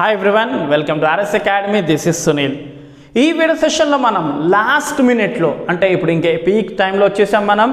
Hi everyone, welcome to RS Academy. This is Sunil. ఈ video సెషన్లో మనం last మినిట్లో అంటే ఇప్పుడు ఇంకే పీక్ టైంలో వచ్చేసాం మనం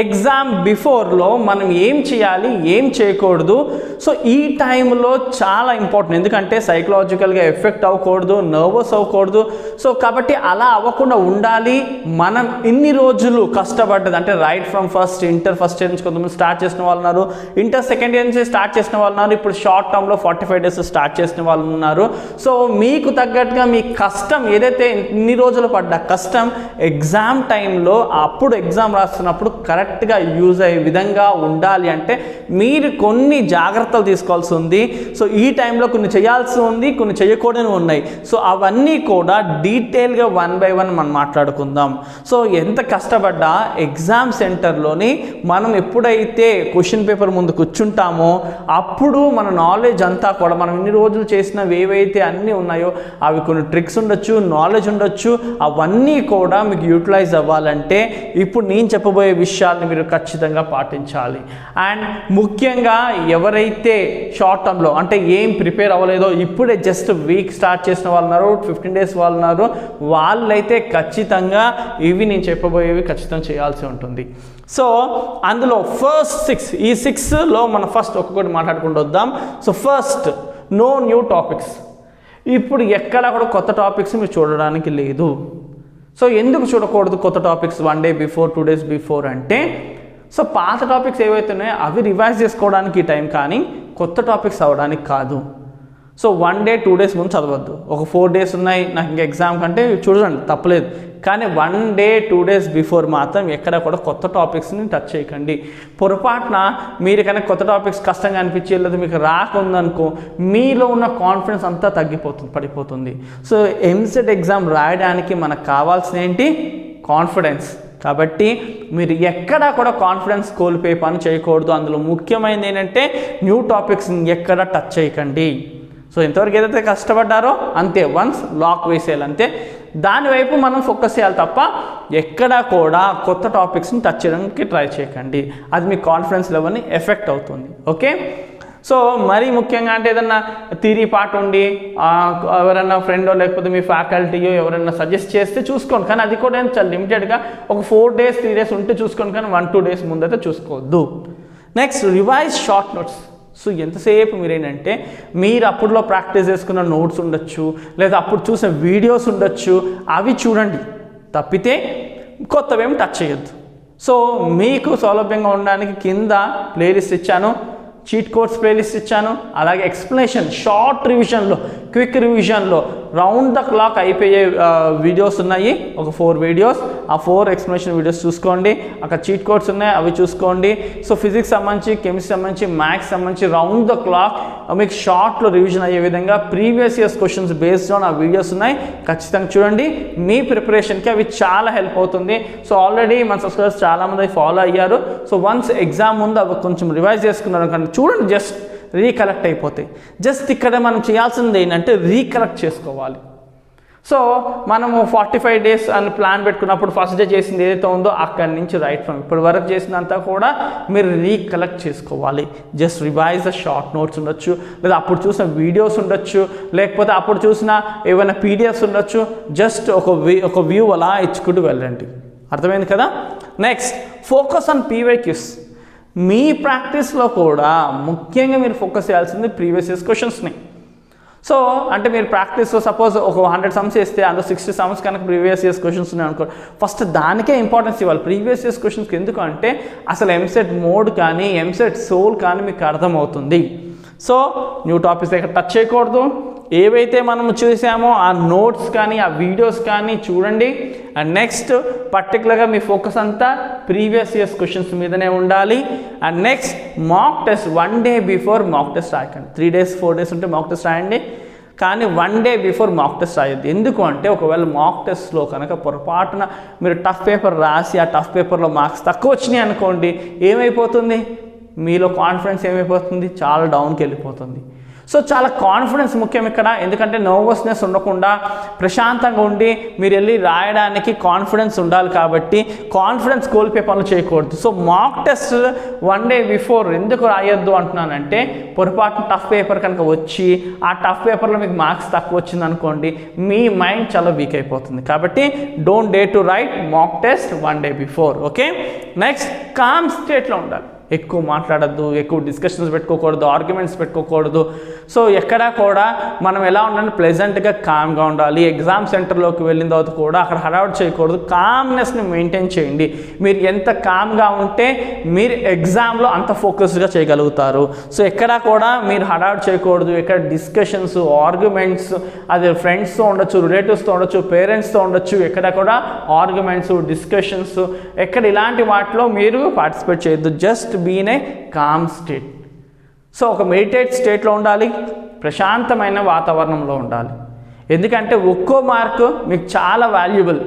ఎగ్జామ్ బిఫోర్లో మనం ఏం చేయాలి ఏం చేయకూడదు సో ఈ టైంలో చాలా ఇంపార్టెంట్ ఎందుకంటే సైకలాజికల్గా ఎఫెక్ట్ అవ్వకూడదు నర్వస్ అవ్వకూడదు సో కాబట్టి అలా అవ్వకుండా ఉండాలి మనం ఇన్ని రోజులు కష్టపడ్డది అంటే right from first inter first year నుంచి కొంతమంది స్టార్ట్ చేసిన వాళ్ళు ఉన్నారు ఇంటర్ సెకండ్ ఇయర్ నుంచి స్టార్ట్ చేసిన వాళ్ళు ఉన్నారు ఇప్పుడు షార్ట్ టర్మ్లో ఫార్టీ ఫైవ్ డేస్ స్టార్ట్ చేసిన వాళ్ళు ఉన్నారు సో మీకు తగ్గట్టుగా మీ కష్టం ఏదైతే ఇన్ని రోజులు పడ్డ కష్టం ఎగ్జామ్ టైంలో అప్పుడు ఎగ్జామ్ రాస్తున్నప్పుడు కరెక్ట్గా యూజ్ అయ్యే విధంగా ఉండాలి అంటే మీరు కొన్ని జాగ్రత్తలు తీసుకోవాల్సి ఉంది సో ఈ టైంలో కొన్ని చేయాల్సి ఉంది కొన్ని చేయకూడని ఉన్నాయి సో అవన్నీ కూడా డీటెయిల్గా వన్ బై వన్ మనం మాట్లాడుకుందాం సో ఎంత కష్టపడ్డా ఎగ్జామ్ సెంటర్లోని మనం ఎప్పుడైతే క్వశ్చన్ పేపర్ ముందు కూర్చుంటామో అప్పుడు మన నాలెడ్జ్ అంతా కూడా మనం ఇన్ని రోజులు చేసినవి ఏవైతే అన్నీ ఉన్నాయో అవి కొన్ని ట్రిక్స్ ఉండొచ్చు నాలెడ్జ్ నాలెడ్జ్ ఉండొచ్చు అవన్నీ కూడా మీకు యూటిలైజ్ అవ్వాలంటే ఇప్పుడు నేను చెప్పబోయే విషయాల్ని మీరు ఖచ్చితంగా పాటించాలి అండ్ ముఖ్యంగా ఎవరైతే షార్ట్ టర్మ్లో అంటే ఏం ప్రిపేర్ అవ్వలేదో ఇప్పుడే జస్ట్ వీక్ స్టార్ట్ చేసిన వాళ్ళు ఉన్నారు ఫిఫ్టీన్ డేస్ వాళ్ళు ఉన్నారు వాళ్ళైతే ఖచ్చితంగా ఇవి నేను చెప్పబోయేవి ఖచ్చితంగా చేయాల్సి ఉంటుంది సో అందులో ఫస్ట్ సిక్స్ ఈ సిక్స్లో మనం ఫస్ట్ ఒక్కొక్కటి మాట్లాడుకుంటూ వద్దాం so first no new topics ఇప్పుడు ఎక్కడ కూడా కొత్త టాపిక్స్ మీరు చూడడానికి లేదు సో ఎందుకు చూడకూడదు కొత్త topics one day before two days before అంటే సో పాత టాపిక్స్ ఏవైతే ఉన్నాయో అవి రివైజ్ చేసుకోవడానికి టైం కానీ కొత్త టాపిక్స్ అవ్వడానికి కాదు so one day two days ముందు చదవద్దు ఒక ఫోర్ డేస్ ఉన్నాయి నాకు ఇంకా ఎగ్జామ్ కంటే చూడండి తప్పలేదు కానీ one day two days before మాత్రం ఎక్కడ కూడా కొత్త టాపిక్స్ని టచ్ చేయకండి పొరపాటున మీరు కనుక కొత్త టాపిక్స్ కష్టంగా అనిపించే లేదు మీకు రాకుందనుకో మీలో ఉన్న కాన్ఫిడెన్స్ అంతా తగ్గిపోతుంది పడిపోతుంది సో ఎంసెట్ ఎగ్జామ్ రాయడానికి మనకు కావాల్సిన ఏంటి కాన్ఫిడెన్స్ కాబట్టి మీరు ఎక్కడా కూడా కాన్ఫిడెన్స్ కోల్పోయే పని చేయకూడదు అందులో ముఖ్యమైనది ఏంటంటే న్యూ టాపిక్స్ని ఎక్కడా టచ్ చేయకండి సో ఎంతవరకు ఏదైతే కష్టపడ్డారో అంతే వన్స్ లాక్ వేసేయాలి అంతే దానివైపు మనం ఫోకస్ చేయాలి తప్ప ఎక్కడా కూడా కొత్త టాపిక్స్ని టచ్ చేయడానికి ట్రై చేయకండి అది మీ కాన్ఫిడెన్స్ లెవెల్ని ఎఫెక్ట్ అవుతుంది ఓకే సో మరీ ముఖ్యంగా అంటే ఏదన్నా థీరీ పాట ఉండి ఎవరైనా ఫ్రెండో లేకపోతే మీ ఫ్యాకల్టీయో ఎవరైనా సజెస్ట్ చేస్తే చూసుకోండి కానీ అది కూడా ఏం చాలా లిమిటెడ్గా ఒక ఫోర్ డేస్ త్రీ డేస్ ఉంటే చూసుకోండి కానీ వన్ టూ డేస్ ముందైతే చూసుకోవద్దు next revise short notes so ఎంతసేపు మీరేంటంటే మీరు అప్పుడులో ప్రాక్టీస్ చేసుకున్న నోట్స్ ఉండొచ్చు లేదా అప్పుడు చూసిన వీడియోస్ ఉండొచ్చు అవి చూడండి తప్పితే కొత్తవేమి టచ్ చేయొద్దు సో మీకు సౌలభ్యంగా ఉండడానికి కింద ప్లేలిస్ట్ ఇచ్చాను చీట్ కోర్స్ ప్లేలిస్ట్ ఇచ్చాను అలాగే ఎక్స్ప్లెనేషన్ షార్ట్ రివిజన్లో క్విక్ రివిజన్లో రౌండ్ ద క్లాక్ అయిపోయే వీడియోస్ ఉన్నాయి ఒక ఫోర్ వీడియోస్ ఆ ఫోర్ ఎక్స్ప్లెనేషన్ వీడియోస్ చూసుకోండి అక్కడ చీట్ కోడ్స్ ఉన్నాయి అవి చూసుకోండి సో ఫిజిక్స్ సంబంధించి కెమిస్ట్రీ సంబంధించి మ్యాథ్స్ సంబంధించి రౌండ్ ద క్లాక్ మీకు షార్ట్లో రివిజన్ అయ్యే విధంగా previous years questions based on ఆ వీడియోస్ ఉన్నాయి ఖచ్చితంగా చూడండి మీ ప్రిపరేషన్కి అవి చాలా హెల్ప్ అవుతుంది సో ఆల్రెడీ మన సబ్స్క్రైబర్స్ చాలామంది ఫాలో అయ్యారు సో వన్స్ ఎగ్జామ్ ముందు అవి కొంచెం రివైజ్ చేసుకున్నారు కానీ చూడండి జస్ట్ రీకలెక్ట్ అయిపోతాయి జస్ట్ ఇక్కడ మనం చేయాల్సింది ఏంటంటే రీకలెక్ట్ చేసుకోవాలి సో మనము ఫార్టీ ఫైవ్ డేస్ అని ప్లాన్ పెట్టుకున్నప్పుడు ఫస్ట్ డే చేసింది ఏదైతే ఉందో అక్కడి నుంచి రైట్ ఫ్రమ్ ఇప్పుడు వరకు చేసినంతా కూడా మీరు రీకలెక్ట్ చేసుకోవాలి just revise the short notes ఉండొచ్చు లేదా అప్పుడు చూసిన వీడియోస్ ఉండొచ్చు లేకపోతే అప్పుడు చూసిన ఏమైనా పీడిఎఫ్స్ ఉండొచ్చు జస్ట్ ఒక ఒక వ్యూ అలా ఇచ్చుకుంటూ వెళ్ళండి అర్థమైంది కదా next focus on PYQs మీ ప్రాక్టీస్లో కూడా ముఖ్యంగా మీరు ఫోకస్ చేయాల్సింది ప్రీవియస్ ఇయర్స్ క్వశ్చన్స్ని సో అంటే మీరు ప్రాక్టీస్ సపోజ్ ఒక హండ్రెడ్ సమ్స్ వేస్తే అందులో సిక్స్టీ సమ్స్ కనుక ప్రీవియస్ ఇయర్స్ క్వశ్చన్స్ ఉన్నాయి అనుకో ఫస్ట్ దానికే ఇంపార్టెన్స్ ఇవ్వాలి ప్రీవియస్ ఇయర్స్ క్వశ్చన్స్కి ఎందుకంటే అసలు ఎంసెట్ మోడ్ కానీ ఎంసెట్ సోల్ కానీ మీకు అర్థమవుతుంది సో న్యూ టాపిక్స్ దగ్గర టచ్ చేయకూడదు ఏవైతే మనం చూసామో ఆ నోట్స్ కానీ ఆ వీడియోస్ కానీ చూడండి అండ్ నెక్స్ట్ పర్టికులర్గా మీ ఫోకస్ అంతా ప్రీవియస్ ఇయర్స్ క్వశ్చన్స్ మీదనే ఉండాలి and next mock test one day before mock test రాయకండి three days four days ఉంటే మాక్ టెస్ట్ రాయండి కానీ one day before mock test రాయొద్దు ఎందుకు అంటే ఒకవేళ మాక్ టెస్ట్లో కనుక పొరపాటున మీరు టఫ్ పేపర్ రాసి ఆ టఫ్ పేపర్లో మార్క్స్ తక్కువ వచ్చినాయి అనుకోండి ఏమైపోతుంది మీలో కాన్ఫిడెన్స్ ఏమైపోతుంది చాలా డౌన్కి వెళ్ళిపోతుంది సో చాలా కాన్ఫిడెన్స్ ముఖ్యం ఇక్కడ ఎందుకంటే నర్వస్నెస్ ఉండకుండా ప్రశాంతంగా ఉండి మీరు వెళ్ళి రాయడానికి కాన్ఫిడెన్స్ ఉండాలి కాబట్టి కాన్ఫిడెన్స్ కోల్పే పనులు చేయకూడదు so mock test one day before ఎందుకు రాయొద్దు అంటున్నానంటే పొరపాటున టఫ్ పేపర్ కనుక వచ్చి ఆ టఫ్ పేపర్లో మీకు మార్క్స్ తక్కువ వచ్చింది అనుకోండి మీ మైండ్ చాలా వీక్ అయిపోతుంది కాబట్టి don't dare to write mock test one day before okay next calm స్టేట్లో ఉండాలి ఎక్కువ మాట్లాడద్దు ఎక్కువ డిస్కషన్స్ పెట్టుకోకూడదు ఆర్గ్యుమెంట్స్ పెట్టుకోకూడదు సో ఎక్కడా కూడా మనం ఎలా ఉండాలి ప్లెజెంట్గా కామ్గా ఉండాలి ఎగ్జామ్ సెంటర్లోకి వెళ్ళిన తర్వాత కూడా అక్కడ హడావట్ చేయకూడదు కామ్నెస్ని మెయింటైన్ చేయండి మీరు ఎంత కామ్గా ఉంటే మీరు ఎగ్జామ్లో అంత ఫోకస్డ్గా చేయగలుగుతారు సో ఎక్కడా కూడా మీరు హడావట్ చేయకూడదు ఎక్కడ డిస్కషన్స్ ఆర్గ్యుమెంట్స్ అది ఫ్రెండ్స్తో ఉండొచ్చు రిలేటివ్స్తో ఉండొచ్చు పేరెంట్స్తో ఉండొచ్చు ఎక్కడ కూడా ఆర్గ్యుమెంట్స్ డిస్కషన్స్ ఎక్కడ ఇలాంటి వాటిలో మీరు పార్టిసిపేట్ చేయొద్దు just be in a calm state so ఒక మెడిటేట్ స్టేట్లో ఉండాలి ప్రశాంతమైన వాతావరణంలో ఉండాలి ఎందుకంటే ఒక్కో మార్క్ మీకు చాలా వాల్యుబుల్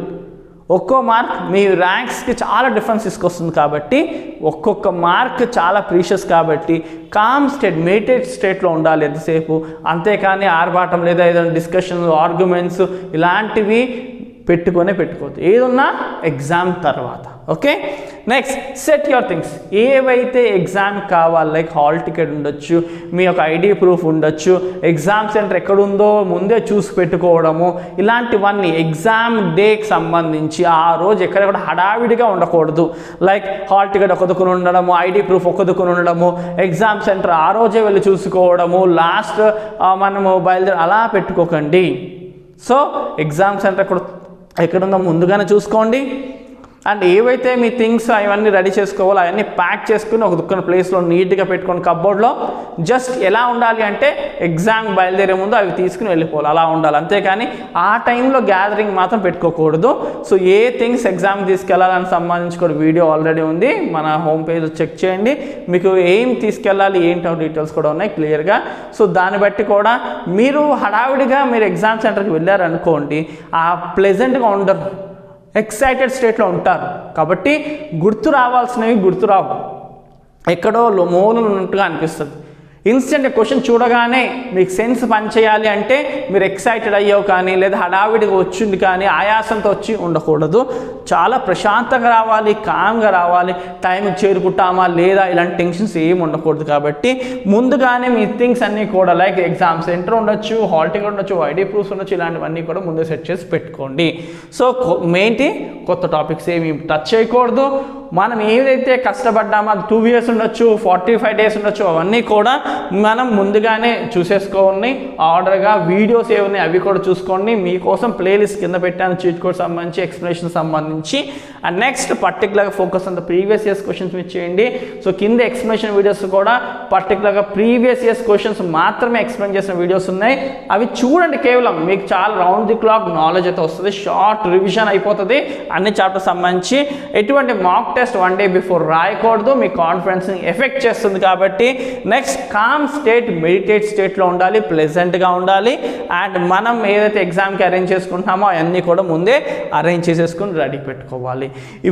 ఒక్కో మార్క్ మీ ర్యాంక్స్కి చాలా డిఫరెన్స్ తీసుకొస్తుంది కాబట్టి ఒక్కొక్క మార్క్ చాలా ప్రీషియస్ కాబట్టి కామ్ స్టేట్ మెడిటేట్ స్టేట్లో ఉండాలి ఎంతసేపు అంతేకాని ఆర్భాటం లేదా ఏదైనా డిస్కషన్ ఆర్గ్యుమెంట్స్ ఇలాంటివి పెట్టుకొనే పెట్టుకోవద్దు ఏదున్నా ఎగ్జామ్ తర్వాత okay next set your things ఏవైతే ఎగ్జామ్ కావాలి లైక్ హాల్ టికెట్ ఉండొచ్చు మీ యొక్క ఐడి ప్రూఫ్ ఉండొచ్చు ఎగ్జామ్ సెంటర్ ఎక్కడుందో ముందే చూసి పెట్టుకోవడము ఇలాంటివన్నీ ఎగ్జామ్ డేకి సంబంధించి ఆ రోజు ఎక్కడెక్కడ హడావిడిగా ఉండకూడదు లైక్ హాల్ టికెట్ ఒకదుకుని ఉండడము ఐడి ప్రూఫ్ ఒకదుకుని ఉండడము ఎగ్జామ్ సెంటర్ ఆ రోజే వెళ్ళి చూసుకోవడము లాస్ట్ మనము బయలుదేరి అలా పెట్టుకోకండి సో ఎగ్జామ్ సెంటర్ ఎక్కడ ఎక్కడుందో ముందుగానే చూసుకోండి అండ్ ఏవైతే మీ థింగ్స్ అవన్నీ రెడీ చేసుకోవాలో అవన్నీ ప్యాక్ చేసుకుని ఒక దుక్కన ప్లేస్లో నీట్గా పెట్టుకొని కబ్బోర్డ్లో జస్ట్ ఎలా ఉండాలి అంటే ఎగ్జామ్ బయలుదేరే ముందు అవి తీసుకుని వెళ్ళిపోవాలి అలా ఉండాలి అంతేకాని ఆ టైంలో గ్యాదరింగ్ మాత్రం పెట్టుకోకూడదు సో ఏ థింగ్స్ ఎగ్జామ్ తీసుకెళ్లాలని సంబంధించి కూడా వీడియో ఆల్రెడీ ఉంది మన హోమ్ పేజ్ చెక్ చేయండి మీకు ఏం తీసుకెళ్ళాలి ఏంటో డీటెయిల్స్ కూడా ఉన్నాయి క్లియర్గా సో దాన్ని బట్టి కూడా మీరు హడావిడిగా మీరు ఎగ్జామ్ సెంటర్కి వెళ్ళారనుకోండి ఆ ప్లెజెంట్గా ఉండరు ఎక్సైటెడ్ స్టేట్లో ఉంటారు కాబట్టి గుర్తు రావాల్సినవి గుర్తురావు ఎక్కడో మూలం ఉన్నట్టుగా అనిపిస్తుంది ఇన్స్టెంట్ క్వశ్చన్ చూడగానే మీకు సెన్స్ పనిచేయాలి అంటే మీరు ఎక్సైటెడ్ అయ్యావు కానీ లేదా హడావిడిగా వచ్చింది కానీ ఆయాసంతో వచ్చి ఉండకూడదు చాలా ప్రశాంతంగా రావాలి కామ్గా రావాలి టైంకి చేరుకుంటామా లేదా ఇలాంటి టెన్షన్స్ ఏమి ఉండకూడదు కాబట్టి ముందుగానే మీ థింగ్స్ అన్నీ కూడా లైక్ ఎగ్జామ్ సెంటర్ ఉండొచ్చు హాల్ టికెట్ ఉండొచ్చు ఐడి ప్రూఫ్స్ ఉండొచ్చు ఇలాంటివన్నీ కూడా ముందే సెట్ చేసి పెట్టుకోండి సో మెయిన్ కొత్త టాపిక్స్ ఏమి టచ్ చేయకూడదు మనం ఏదైతే కష్టపడ్డామో అది టూ ఇయర్స్ ఉండొచ్చు ఫార్టీ ఫైవ్ డేస్ ఉండొచ్చు అవన్నీ కూడా మనం ముందుగానే చూసేసుకోండి ఆర్డర్గా వీడియోస్ ఉన్నాయి అవి కూడా చూసుకోండి మీకోసం ప్లేలిస్ట్ కింద పెట్టాను చీట్ కోడ్ సంబంధించి ఎక్స్ప్లెనేషన్ సంబంధించి అండ్ నెక్స్ట్ పర్టికులర్గా ఫోకస్ అంత ప్రీవియస్ ఇయర్స్ క్వశ్చన్స్ మీరు చేయండి సో కింద ఎక్స్ప్లెనేషన్ వీడియోస్ కూడా పర్టికులర్గా ప్రీవియస్ ఇయర్స్ క్వశ్చన్స్ మాత్రమే ఎక్స్ప్లెయిన్ చేసిన వీడియోస్ ఉన్నాయి అవి చూడండి కేవలం మీకు చాలా రౌండ్ ది క్లాక్ నాలెడ్జ్ అయితే వస్తుంది షార్ట్ రివిజన్ అయిపోతుంది అన్ని చాప్టర్స్ సంబంధించి ఎటువంటి mock test one day before రాయకూడదు మీ కాన్ఫిడెన్స్ని ఎఫెక్ట్ చేస్తుంది కాబట్టి నెక్స్ట్ కామ్ స్టేట్ మెడిటేట్ స్టేట్లో ఉండాలి ప్లెజెంట్గా ఉండాలి అండ్ మనం ఏదైతే ఎగ్జామ్కి అరేంజ్ చేసుకుంటున్నామో అవన్నీ కూడా ముందే అరేంజ్ చేసేసుకుని రెడీ పెట్టుకోవాలి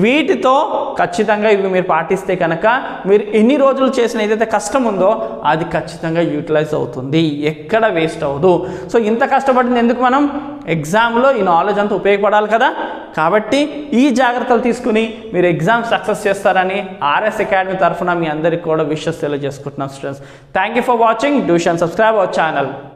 వీటితో ఖచ్చితంగా ఇవి మీరు పాటిస్తే కనుక మీరు ఎన్ని రోజులు చేసిన ఏదైతే కష్టం ఉందో అది ఖచ్చితంగా యూటిలైజ్ అవుతుంది ఎక్కడ వేస్ట్ అవ్వదు సో ఇంత కష్టపడింది ఎందుకు మనం ఎగ్జామ్లో ఈ నాలెడ్జ్ అంతా ఉపయోగపడాలి కదా కాబట్టి ఈ జాగ్రత్తలు తీసుకుని మీరు ఎగ్జామ్ సక్సెస్ చేస్తారని ఆర్ఎస్ అకాడమీ తరఫున మీ అందరికీ కూడా విషెస్ తెలియజేసుకుంటున్నాం students thank you for watching డ్యూషన్ subscribe our channel